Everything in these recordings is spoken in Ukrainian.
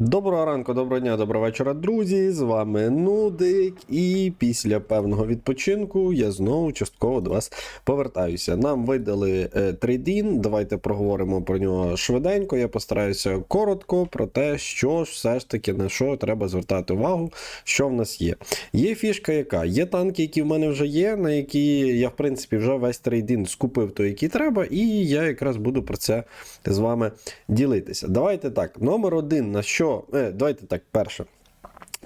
Доброго ранку, доброго дня, доброго вечора, друзі. З вами Нудик. І після певного відпочинку я знову частково до вас повертаюся. Нам видали е, трейдін. Давайте проговоримо про нього швиденько. Я постараюся коротко про те, що ж все ж таки на що треба звертати увагу, що в нас є. Є фішка, яка є танки, які в мене вже є, на які я в принципі вже весь трейдін скупив, той, який треба, і я якраз буду про це з вами ділитися. Давайте так. Номер один на що. Е, давайте так, перше.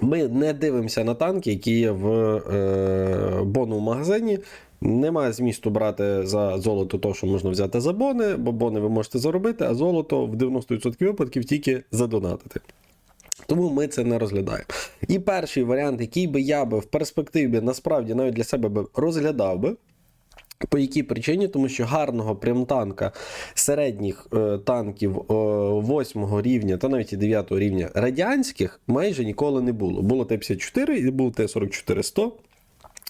Ми не дивимося на танки, які є в е, бону магазині. Немає змісту брати за золото то, що можна взяти за бони, бо бони ви можете заробити, а золото в 90% випадків тільки задонатити. Тому ми це не розглядаємо. І перший варіант, який би я би в перспективі насправді навіть для себе би розглядав би. По якій причині? Тому що гарного прямтанка середніх е, танків е, 8 рівня та навіть і 9 рівня радянських майже ніколи не було. Було Т-54 і був Т-44-100.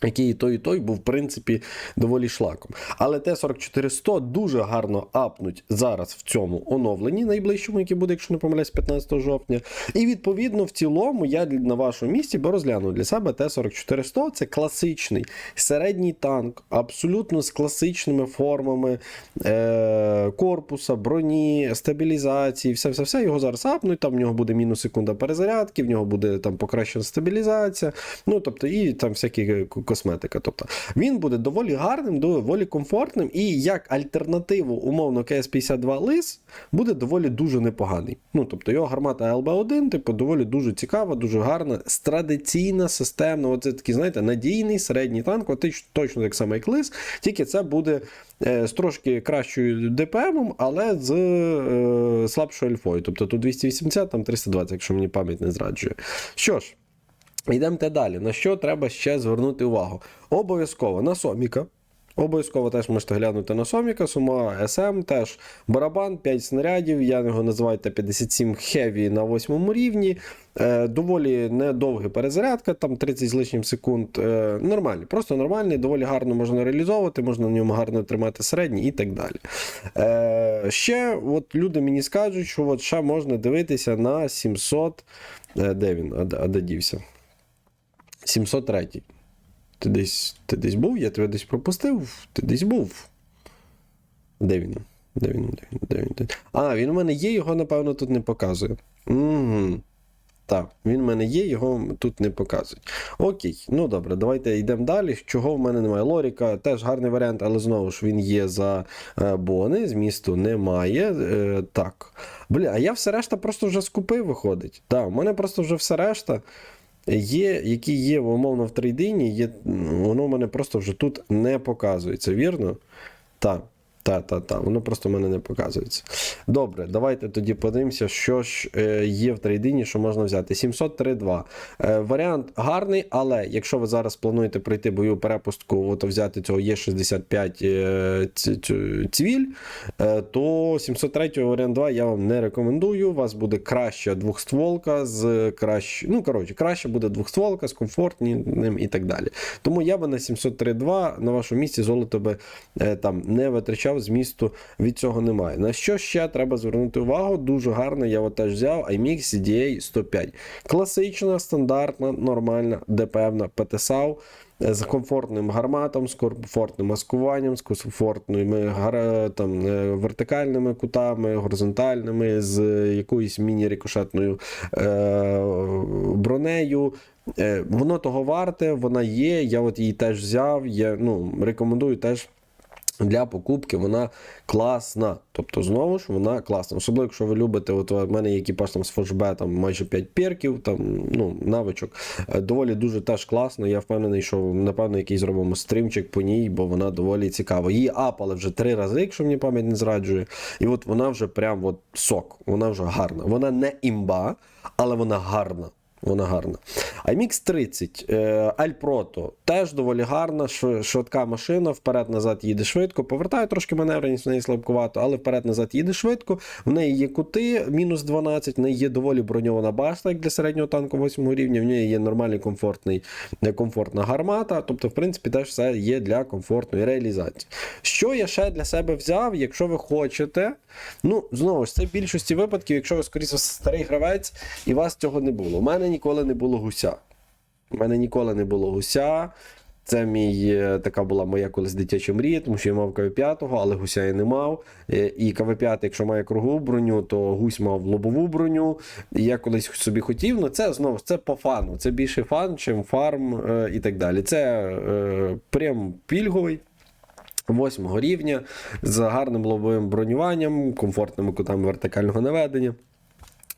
Який і той, і той був, в принципі, доволі шлаком. Але Т-44-100 дуже гарно апнуть зараз в цьому оновленні, найближчому, яке буде, якщо не помиляюсь, 15 жовтня. І відповідно, в цілому, я на вашому місці би розглянув для себе Т-44-100. Це класичний середній танк, абсолютно з класичними формами е- корпуса, броні, стабілізації, все-все-все. Його зараз апнуть. Там в нього буде мінус секунда перезарядки, в нього буде там покращена стабілізація. Ну тобто, і там всякі косметика. Тобто він буде доволі гарним, доволі комфортним, і як альтернативу, умовно, КС-52 лис буде доволі дуже непоганий. Ну, тобто його гармата ЛБ1, типу, доволі дуже цікава, дуже гарна, традиційна, системна. Оце такий, знаєте, надійний середній танк, от точно так само, як лис, тільки це буде. З трошки кращою ДПМом, але з е, слабшою альфою. Тобто тут 280, там 320, якщо мені пам'ять не зраджує. Що ж, Йдемте далі. На що треба ще звернути увагу? Обов'язково на Соміка. Обов'язково теж можете глянути на Соміка, сума СМ, теж барабан, 5 снарядів. Я його називаю Т-57 Heavy на 8 рівні. Е, доволі недовга перезарядка, там 30 з лишнім секунд. Е, нормальний, просто нормальний, доволі гарно можна реалізовувати, можна на ньому гарно тримати середній і так далі. Е, ще от люди мені скажуть, що от ще можна дивитися на 700. Е, де він? А, а де дівся? 703. Ти десь, ти десь був? Я тебе десь пропустив? Ти десь був. Де він? Де він? Де він? Де він? Де він? А, він у мене є, його, напевно, тут не показує. Угу. Так, він в мене є, його тут не показують. Окей, ну добре, давайте йдемо далі. Чого в мене немає? Лоріка теж гарний варіант, але знову ж він є за е, бони, змісту немає. Е, так. Бля, а я все решта просто вже скупив, виходить. Так, у мене просто вже все решта. Є, які є умовно в трейдині, є, воно в мене просто вже тут не показується, вірно? Так. Та, та, та, воно просто в мене не показується. Добре, давайте тоді подивимося, що ж е, є в трейдині, що можна взяти. 703.2. Е, варіант гарний, але якщо ви зараз плануєте пройти бойову перепустку, от взяти цього Є65 е, цвіль, то 703 варіант 2 я вам не рекомендую. У вас буде краща двохстволка з краще, ну коротше, краще буде двохстволка з комфортним і так далі. Тому я би на 703.2 на вашому місці золото би там не витрачав, змісту від цього немає. На що ще треба звернути увагу? Дуже гарно, я от теж взяв iMix CDA 105. Класична, стандартна, нормальна, ДПМна ПТСАУ з комфортним гарматом, з комфортним маскуванням, з комфортними там, е, вертикальними кутами, горизонтальними, з якоюсь міні-рикошетною е, бронею. Е, воно того варте, вона є. Я от її теж взяв. Я ну, рекомендую теж. Для покупки вона класна. Тобто, знову ж вона класна. Особливо, якщо ви любите, от у мене є екіпаж там з там майже 5 перків, там, ну, навичок. Е, Доволі дуже теж класно. Я впевнений, що напевно якийсь зробимо стрімчик по ній, бо вона доволі цікава. Її апали вже три рази, якщо мені пам'ять не зраджує. І от вона вже прям от сок, вона вже гарна. Вона не імба, але вона гарна. Вона гарна. IMX 30 е, Alproto теж доволі гарна, швидка машина, вперед-назад їде швидко. Повертає трошки маневреність, в неї слабкувато, але вперед-назад їде швидко. В неї є кути мінус 12, в неї є доволі броньована башта, як для середнього танку 8 рівня. В неї є нормальний комфортний, е, комфортна гармата. Тобто, в принципі, теж все є для комфортної реалізації. Що я ще для себе взяв, якщо ви хочете. Ну, знову ж, це в більшості випадків, якщо ви скоріше старий гравець і вас цього не було. У мене ніколи не було гуся. У мене ніколи не було гуся. Це мій, е, така була моя колись дитяча мрія, тому що я мав КВ-5, але гуся я не мав. Е, І КВ-5, якщо має кругову броню, то гусь мав лобову броню. І я колись собі хотів, але це знову це по фану. Це більше фан, чим фарм е, і так далі. Це е, прям пільговий. Восьмого рівня з гарним лобовим бронюванням, комфортними кутами вертикального наведення.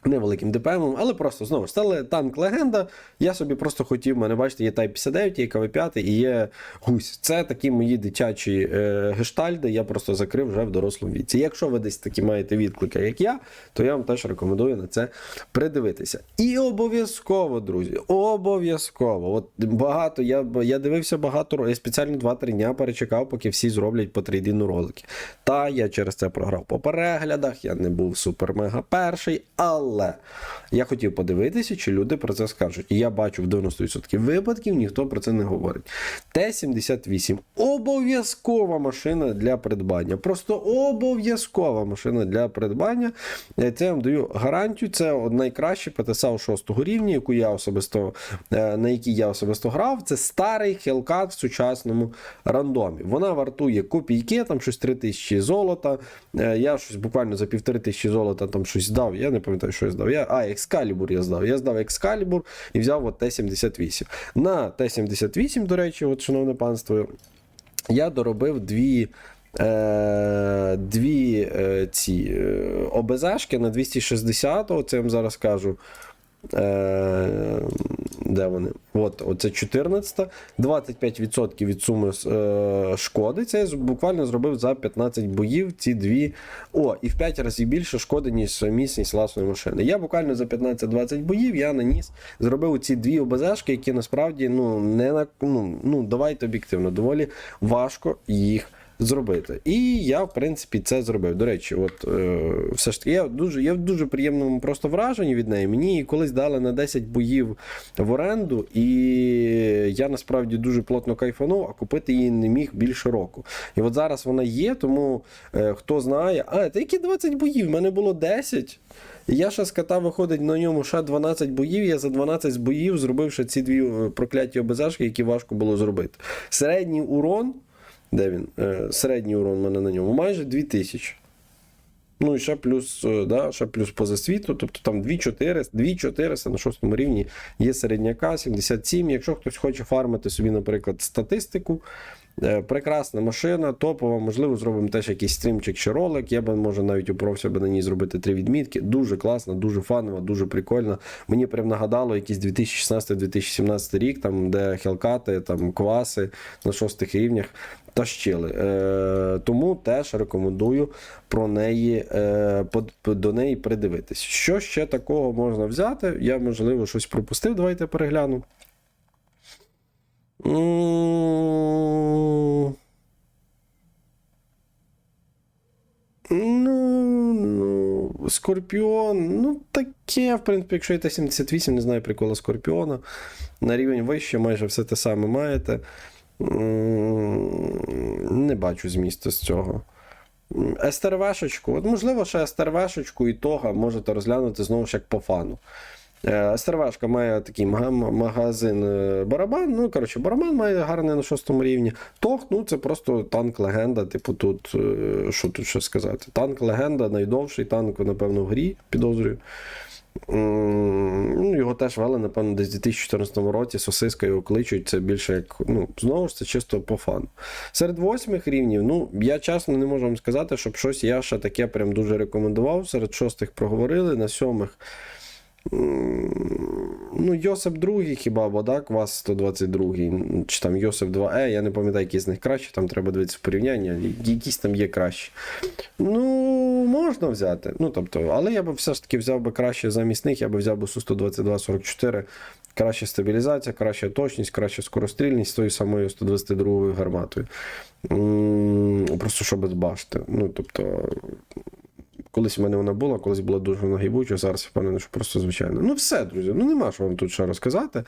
Невеликим ДПМом, але просто знову ж це танк легенда. Я собі просто хотів, мене бачите, є Type 59, є КВ5 і є гусь. Це такі мої дитячі е, гештальди, я просто закрив вже в дорослому віці. Якщо ви десь такі маєте відклики, як я, то я вам теж рекомендую на це придивитися. І обов'язково, друзі, обов'язково. От багато, я, я дивився багато, я спеціально 2-3 дня перечекав, поки всі зроблять по трейдину ролики. Та я через це програв по переглядах, я не був супер-мега перший, але я хотів подивитися, чи люди про це скажуть. І я бачу в 90% випадків, ніхто про це не говорить. Т-78 обов'язкова машина для придбання. Просто обов'язкова машина для придбання. Е, Це я вам даю гарантію. Це найкраще ПТСА 6 рівня, яку я особисто, е, на якій я особисто грав. Це старий Hellcat в сучасному рандомі. Вона вартує копійки, там щось 3 тисячі золота. Е, Я щось буквально за півтори тисячі золота там щось здав. Я не пам'ятаю, що я здав. Я, а, екскалібур я здав. Я здав екскалібур і взяв от Т-78. На Т-78, до речі, от, шановне панство, я доробив дві. Е, дві е, ці е, ОБЗшки на 260, оце я вам зараз кажу. Е, де вони? От, оце 14. 25% від суми е, шкоди. Це я буквально зробив за 15 боїв ці дві. О, і в 5 разів більше шкоди, ніж міцність власної машини. Я буквально за 15-20 боїв я наніс, зробив ці дві ОБЗшки, які насправді ну, не на, ну, ну, давайте об'єктивно, доволі важко їх зробити. І я, в принципі, це зробив. До речі, от е, все ж таки, я дуже, я в дуже приємному просто враженні від неї. Мені колись дали на 10 боїв в оренду, і я насправді дуже плотно кайфанув, а купити її не міг більше року. І от зараз вона є, тому е, хто знає, а, та які 20 боїв? В мене було 10. Я ще з кота виходить на ньому ще 12 боїв. Я за 12 боїв зробив ще ці дві е, прокляті ОБЗшки, які важко було зробити. Середній урон. Де він? Е, середній урон у мене на ньому майже 2000. Ну і ще плюс, е, да, ще плюс по засвіту, тобто там 2400, 2400 на шостому рівні є середняка, 77. Якщо хтось хоче фармити собі, наприклад, статистику, прекрасна машина, топова, можливо, зробимо теж якийсь стрімчик чи ролик. Я би може навіть упровся би на ній зробити три відмітки. Дуже класна, дуже фанова, дуже прикольна. Мені прям нагадало якийсь 2016-2017 рік, там, де хелкати, там кваси на шостих рівнях тащили. Е, тому теж рекомендую про неї е, до неї придивитись. Що ще такого можна взяти? Я, можливо, щось пропустив. Давайте перегляну. М, Ну, ну, Скорпіон, ну таке, в принципі, якщо є Т-78, не знаю прикола Скорпіона. На рівень вище майже все те саме маєте. Не бачу змісту з цього. СТРВшечку, от можливо, ще СТРВшечку і того можете розглянути знову ж як по фану. Е, СТРВшка має такий магазин е, барабан. Ну, коротше, барабан має гарний на шостому рівні. Тох, ну це просто танк легенда. Типу, тут, е, що тут ще сказати? Танк легенда, найдовший танк, напевно, в грі, підозрюю. Ну, його теж вели, напевно, десь у 2014 році. Сосиска його кличуть. Це більше як. Ну, знову ж це чисто по фану. Серед восьмих рівнів, ну, я чесно не можу вам сказати, щоб щось я ще таке прям дуже рекомендував. Серед шостих проговорили, на сьомих. Ну, Йосип другий хіба, або так, ВАЗ 122, чи там Йосип 2Е, я не пам'ятаю, які з них кращі, там треба дивитися в порівняння, якісь там є кращі. Ну, можна взяти. Ну, тобто, але я би все ж таки взяв би краще замість них, я би взяв би Су-122-44. Краща стабілізація, краща точність, краща скорострільність з тою самою 122 гарматою. Просто щоб бачити. Ну, тобто, Колись в мене вона була, колись була дуже нагибуча, зараз впевнений, що просто звичайно. Ну все, друзі, ну нема що вам тут ще розказати.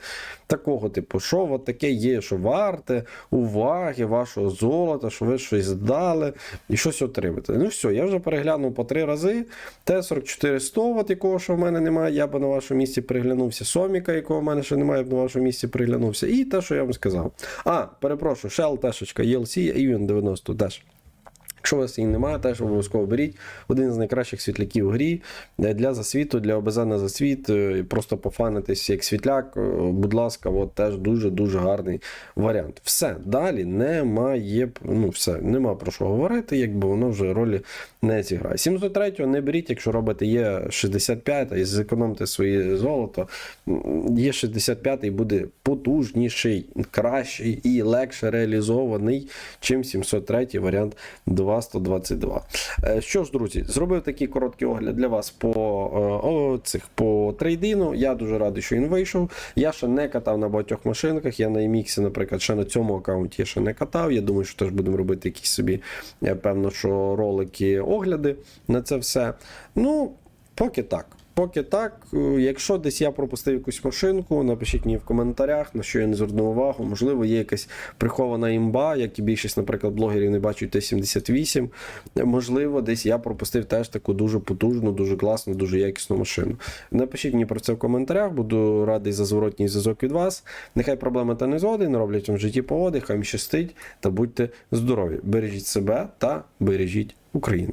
Такого, типу, що от таке є, що варте уваги, вашого золота, що ви щось здали і щось отримаєте. Ну все, я вже переглянув по три рази. Т-44-100, от якого що в мене немає, я би на вашому місці приглянувся. Соміка, якого в мене ще немає, я б на вашому місці приглянувся. І те, що я вам сказав. А, перепрошую, Shell, Тешечка, ELC, Even 90 теж. Якщо у вас її немає, теж обов'язково беріть. Один з найкращих світляків в грі е, для засвіту, для ОБЗ на засвіт, е, просто пофанитись як світляк. Е, будь ласка, от теж дуже-дуже гарний варіант. Все, далі немає, ну все, нема про що говорити, якби воно вже ролі не зіграє. 703 не беріть, якщо робите є 65 і зекономте своє золото. Є 65 буде потужніший, кращий і легше реалізований, чим 703 варіант 2. 122. Е, що ж, друзі, зробив такий короткий огляд для вас по е, о, цих по трейдину. Я дуже радий, що він вийшов. Я ще не катав на багатьох машинках. Я на EMX, наприклад, ще на цьому аккаунті ще не катав. Я думаю, що теж будемо робити якісь собі, е, певно, що ролики, огляди на це все. Ну, поки так. Поки так, Е, якщо десь я пропустив якусь машинку, напишіть мені в коментарях, на що я не звернув увагу. Можливо, є якась прихована імба, як і більшість, наприклад, блогерів не бачать Т-78. Можливо, десь я пропустив теж таку дуже потужну, дуже класну, дуже якісну машину. Напишіть мені про це в коментарях, буду радий за зворотній зв'язок від вас. Нехай проблеми та не згоди, не роблять вам в житті погоди, хай щастить та будьте здорові. Бережіть себе та бережіть Україну.